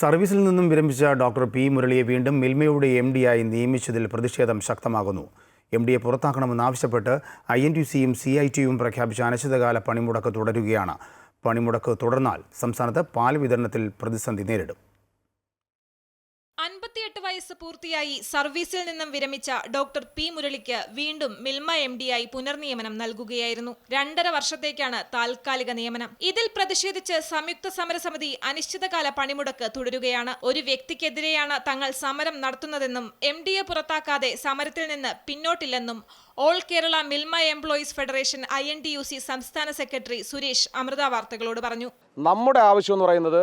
സർവീസിൽ നിന്നും വിരമിച്ച ഡോക്ടർ പി മുരളിയെ വീണ്ടും മിൽമയുടെ എം ഡിയായി നിയമിച്ചതിൽ പ്രതിഷേധം ശക്തമാകുന്നു. എം ഡിയെ പുറത്താക്കണമെന്നാവശ്യപ്പെട്ട് ഐ എൻ ടി സിയും സി ഐ ടിയും പ്രഖ്യാപിച്ച അനിശ്ചിതകാല പണിമുടക്ക് തുടരുകയാണ്. പണിമുടക്ക് തുടർന്നാൽ സംസ്ഥാനത്ത് പാൽ വിതരണത്തിൽ പ്രതിസന്ധി നേരിടും. അൻപത്തിയെട്ട് വയസ്സ് പൂർത്തിയായി സർവീസിൽ നിന്നും വിരമിച്ച ഡോക്ടർ പി മുരളിക്ക് വീണ്ടും മിൽമ എം ആയി പുനർനിയമനം നൽകുകയായിരുന്നു. രണ്ടര വർഷത്തേക്കാണ് താൽക്കാലിക നിയമനം. ഇതിൽ പ്രതിഷേധിച്ച് സംയുക്ത സമരസമിതി അനിശ്ചിതകാല പണിമുടക്ക് തുടരുകയാണ്. ഒരു വ്യക്തിക്കെതിരെയാണ് തങ്ങൾ സമരം നടത്തുന്നതെന്നും എം ഡിയെ പുറത്താക്കാതെ സമരത്തിൽ നിന്ന് പിന്നോട്ടില്ലെന്നും all Kerala Milma employees federation I N U C സംസ്ഥാന സെക്രട്ടറി സുരേഷ് അമൃത വാർത്തകളോട് പറഞ്ഞു. നമ്മുടെ ആവശ്യം എന്ന് പറയുന്നത്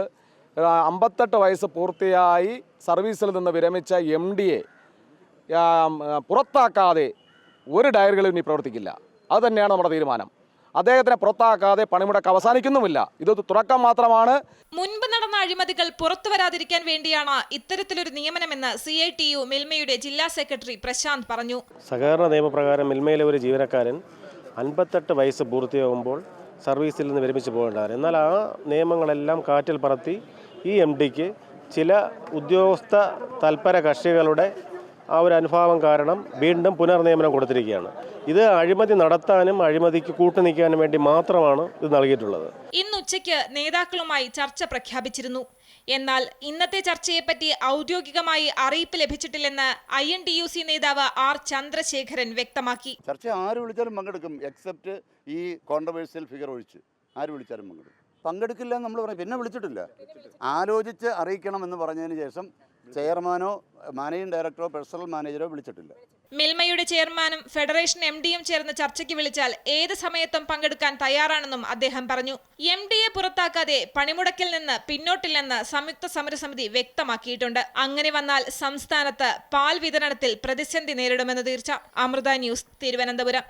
അമ്പത്തെട്ട് വയസ്സ് പൂർത്തിയായി സർവീസിൽ നിന്ന് വിരമിച്ച എം എ പുറത്താക്കാതെ ഒരു ഡയറികളിൽ ഇനി പ്രവർത്തിക്കില്ല. അത് തന്നെയാണ് നമ്മുടെ തീരുമാനം. അദ്ദേഹത്തിനെ പുറത്താക്കാതെ പണിമുടക്ക് അവസാനിക്കുന്നുമില്ല. ഇത് തുടക്കം മാത്രമാണ്. മുൻപ് നടന്ന അഴിമതികൾ പുറത്തു വരാതിരിക്കാൻ വേണ്ടിയാണ് ഇത്തരത്തിലൊരു നിയമനമെന്ന് സി ഐ ടി യു മിൽമയുടെ ജില്ലാ സെക്രട്ടറി പ്രശാന്ത് പറഞ്ഞു. സഹകരണ നിയമപ്രകാരം മിൽമയിലെ ഒരു ജീവനക്കാരൻ അൻപത്തെട്ട് വയസ്സ് പൂർത്തിയാകുമ്പോൾ സർവീസിൽ നിന്ന് വിരമിച്ച് പോകേണ്ടതാണ് എന്നാൽ ആ നിയമങ്ങളെല്ലാം കാറ്റിൽ പറത്തി ഈ എം ഡിക്ക് ചില ഉദ്യോഗസ്ഥ തൽപര കക്ഷികളുടെ ആ ഒരു അനുഭാവം കാരണം വീണ്ടും പുനർനിയമനം കൊടുത്തിരിക്കുകയാണ്. ഇത് അഴിമതി നടത്താനും അഴിമതിക്ക് കൂട്ടുനിൽക്കാനും വേണ്ടി മാത്രമാണ് ഇത് നൽകിയിട്ടുള്ളത്. ഇന്ന് ഉച്ചയ്ക്ക് നേതാക്കളുമായി ചർച്ച പ്രഖ്യാപിച്ചിരുന്നു. എന്നാൽ ഇന്നത്തെ ചർച്ചയെപ്പറ്റി ഔദ്യോഗികമായി അറിയിപ്പ് ലഭിച്ചിട്ടില്ലെന്ന് I N T U C നേതാവ് ആർ ചന്ദ്രശേഖരൻ വ്യക്തമാക്കി. ചർച്ച ആര് വിളിച്ചാലും പങ്കെടുക്കും എക്സെപ്റ്റ് ഈ കോൺട്രവേഴ്സ്യൽ ഫിഗർ ഒഴിച്ച്. ആര് വിളിച്ചാലും പങ്കെടുക്കും. പങ്കെടുക്കില്ല എന്ന് നമ്മൾ പറയും. പിന്നെ വിളിച്ചിട്ടില്ല. ആലോചിച്ച് അറിയിക്കണം എന്ന് പറഞ്ഞതിന് ശേഷം ചെയർമാനോ മാനേജിംഗ് ഡയറക്ടറോ പേഴ്സണൽ മാനേജറോ വിളിച്ചിട്ടില്ല. മിൽമയുടെ ചെയർമാനും ഫെഡറേഷൻ എം ഡിയും ചേർന്ന് ചർച്ചയ്ക്ക് വിളിച്ചാൽ ഏത് സമയത്തും പങ്കെടുക്കാൻ തയ്യാറാണെന്നും അദ്ദേഹം പറഞ്ഞു. എം ഡിയെ പുറത്താക്കാതെ പണിമുടക്കിൽ നിന്ന് പിന്നോട്ടില്ലെന്ന് സംയുക്ത സമരസമിതി വ്യക്തമാക്കിയിട്ടുണ്ട്. അങ്ങനെ വന്നാൽ സംസ്ഥാനത്ത് പാൽ വിതരണത്തിൽ പ്രതിസന്ധി നേരിടുമെന്ന് തീർച്ച. അമൃത ന്യൂസ് തിരുവനന്തപുരം.